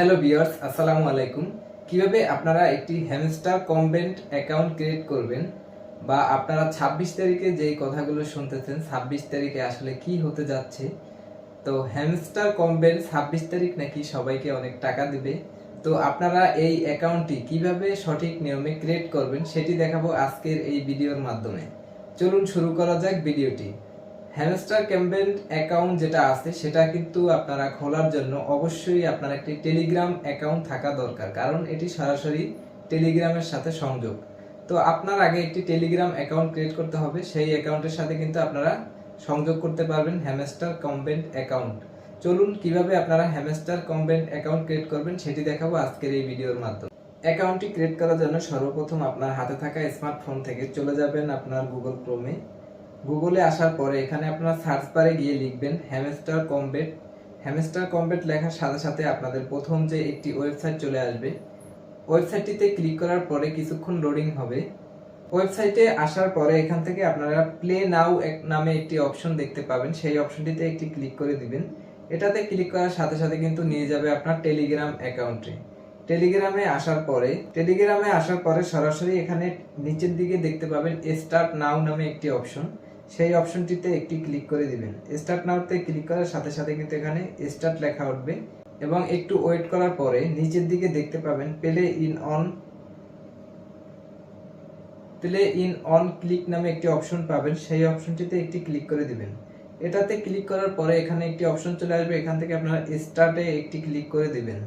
Hello বিয়ার্স আসসালামু আলাইকুম কীভাবে আপনারা একটি হ্যামস্টার কমবেন্ট অ্যাকাউন্ট ক্রিয়েট করবেন বা আপনারা 26 তারিখে যেই কথাগুলো শুনতেছেন 26 তারিখে আসলে কি হতে যাচ্ছে? তো হ্যামস্টার কমবেন্ট 26 তারিখ নাকি সবাইকে অনেক টাকা দেবে। তো আপনারা এই অ্যাকাউন্টটি কীভাবে সঠিক নিয়মে ক্রিয়েট করবেন, সেটি দেখাবো আজকের এই ভিডিওর মাধ্যমে। চলুন শুরু করা যাক ভিডিওটি। হ্যামস্টার ক্যাম্পেন অ্যাকাউন্ট যেটা আছে, সেটা কিন্তু আপনারা খোলার জন্য অবশ্যই আপনার একটি টেলিগ্রাম অ্যাকাউন্ট থাকা দরকার, কারণ এটি সরাসরি টেলিগ্রামের সাথে সংযোগ। তো আপনার আগে একটি টেলিগ্রাম অ্যাকাউন্ট ক্রিয়েট করতে হবে, সেই অ্যাকাউন্টের সাথে কিন্তু আপনারা সংযোগ করতে পারবেন হ্যামস্টার কমবেন্ট অ্যাকাউন্ট। চলুন কীভাবে আপনারা হ্যামস্টার কমবেন্ট অ্যাকাউন্ট ক্রিয়েট করবেন, সেটি দেখাবো আজকের এই ভিডিওর মাধ্যমে। অ্যাকাউন্টটি ক্রিয়েট করার জন্য সর্বপ্রথম আপনার হাতে থাকা স্মার্টফোন থেকে চলে যাবেন আপনার গুগল ক্রোমে। গুগলে আসার পরে এখানে আপনার সার্চ বারে গিয়ে লিখবেন হ্যামস্টার কমবেট হ্যামস্টার কমবেট লেখার সাথে সাথে আপনাদের প্রথম যে একটি ওয়েবসাইট চলে আসবে। ওয়েবসাইটটিতে ক্লিক করার পরে কিছুক্ষণ লোডিং হবে। ওয়েবসাইটে আসার পরে এখান থেকে আপনারা প্লে নাও নামে একটি অপশন দেখতে পাবেন। সেই অপশনটিতে একটি ক্লিক করে দিবেন। এটাতে ক্লিক করার সাথে সাথে কিন্তু নিয়ে যাবে আপনার টেলিগ্রাম অ্যাকাউন্টে টেলিগ্রামে আসার পরে টেলিগ্রামে আসার পরে সরাসরি এখানে নিচের দিকে দেখতে পাবেন স্টার্ট নাও নামে একটি অপশন সেই অপশনটিতে একটি ক্লিক করে দিবেন। স্টার্ট নাওতে ক্লিক করার সাথে সাথে কিন্তু এখানে স্টার্ট লেখা উঠবে এবং একটু ওয়েট করার পরে নিচের দিকে দেখতে পাবেন play in on play in on click নামে একটি অপশন পাবেন। সেই অপশনটিতে একটি ক্লিক করে দিবেন। এটাতে ক্লিক করার পরে এখানে একটি অপশন চলে আসবে। এখান থেকে আপনারা স্টার্টে একটি ক্লিক করে দিবেন।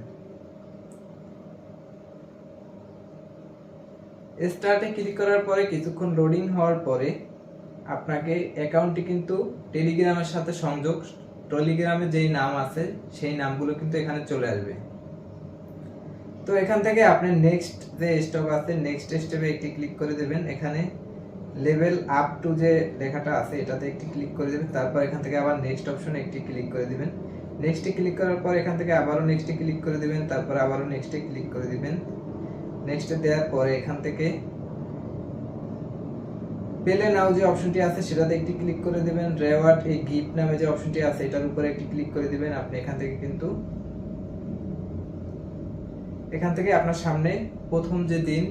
স্টার্টে ক্লিক করার পরে কিছুক্ষণ লোডিং হওয়ার পরে আপনাকে অ্যাকাউন্টটি কিন্তু টেলিগ্রামের সাথে সংযোগ টেলিগ্রামে যেই নাম আছে, সেই নামগুলো কিন্তু এখানে চলে আসবে। তো এখান থেকে আপনি নেক্সট যে স্টক আছে নেক্সট স্টেপে একটি ক্লিক করে দেবেন। এখানে লেভেল আপ টু যে লেখাটা আছে, এটাতে একটি ক্লিক করে দেবেন। তারপর এখান থেকে আবার নেক্সট অপশনে একটি ক্লিক করে দিবেন। নেক্সটে ক্লিক করার পর এখান থেকে আবারও নেক্সটে ক্লিক করে দিবেন। তারপর আবারও নেক্সটে ক্লিক করে দিবেন। নেক্সটে দেওয়ার পরে এখান থেকে পেলে নাও যে অপশনটি আছে, সেটাতে একটি ক্লিক করে দিবেন। রেওয়ার্ড এই গিফট নামে যে অপশনটি আছে, এটার উপরে একটি ক্লিক করে দিবেন। আপনি এখান থেকে কিন্তু এখান থেকে আপনার সামনে প্রথম যে দিন,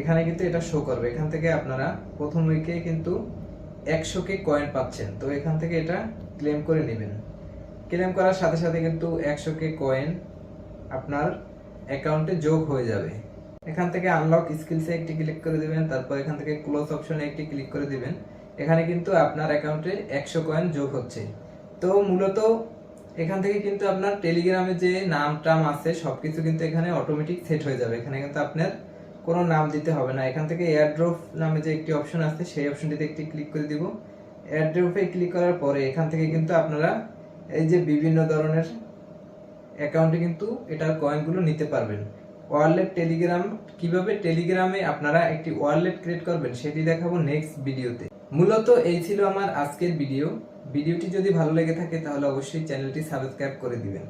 এখানে কিন্তু এটা শো করবে। এখান থেকে আপনারা প্রথম উইকে কিন্তু একশো কে কয়েন পাচ্ছেন। তো এখান থেকে এটা ক্লেম করে নেবেন। ক্লেম করার সাথে সাথে কিন্তু একশো কে কয়েন আপনার অ্যাকাউন্টে যোগ হয়ে যাবে। এখান থেকে আনলক স্কিলসে একটি ক্লিক করে দিবেন, তারপর এখান থেকে ক্লোজ অপশনে একটি ক্লিক করে দিবেন। এখানে কিন্তু আপনার অ্যাকাউন্টে একশো কয়েন যোগ হচ্ছে। তো মূলত এখান থেকে কিন্তু আপনার টেলিগ্রামে যে নাম টাম আছে সব কিছু কিন্তু এখানে অটোমেটিক সেট হয়ে যাবে। এখানে কিন্তু আপনার কোনো নাম দিতে হবে না। এখান থেকে এয়ারড্রপ নামে যে একটি অপশন আছে, সেই অপশনটিতে একটি ক্লিক করে দিব। এয়ারড্রপে ক্লিক করার পরে এখান থেকে কিন্তু আপনারা এই যে বিভিন্ন ধরনের অ্যাকাউন্টে কিন্তু এটার কয়েনগুলো নিতে পারবেন। ওয়ারলেট টেলিগ্রাম, কীভাবে টেলিগ্রামে আপনারা একটি ওয়ারলেট ক্রিয়েট করবেন সেটি দেখাবো নেক্সট ভিডিওতে। মূলত এই ছিল আমার আজকের ভিডিও। ভিডিওটি যদি ভালো লেগে থাকে তাহলে অবশ্যই চ্যানেলটি সাবস্ক্রাইব করে দিবেন।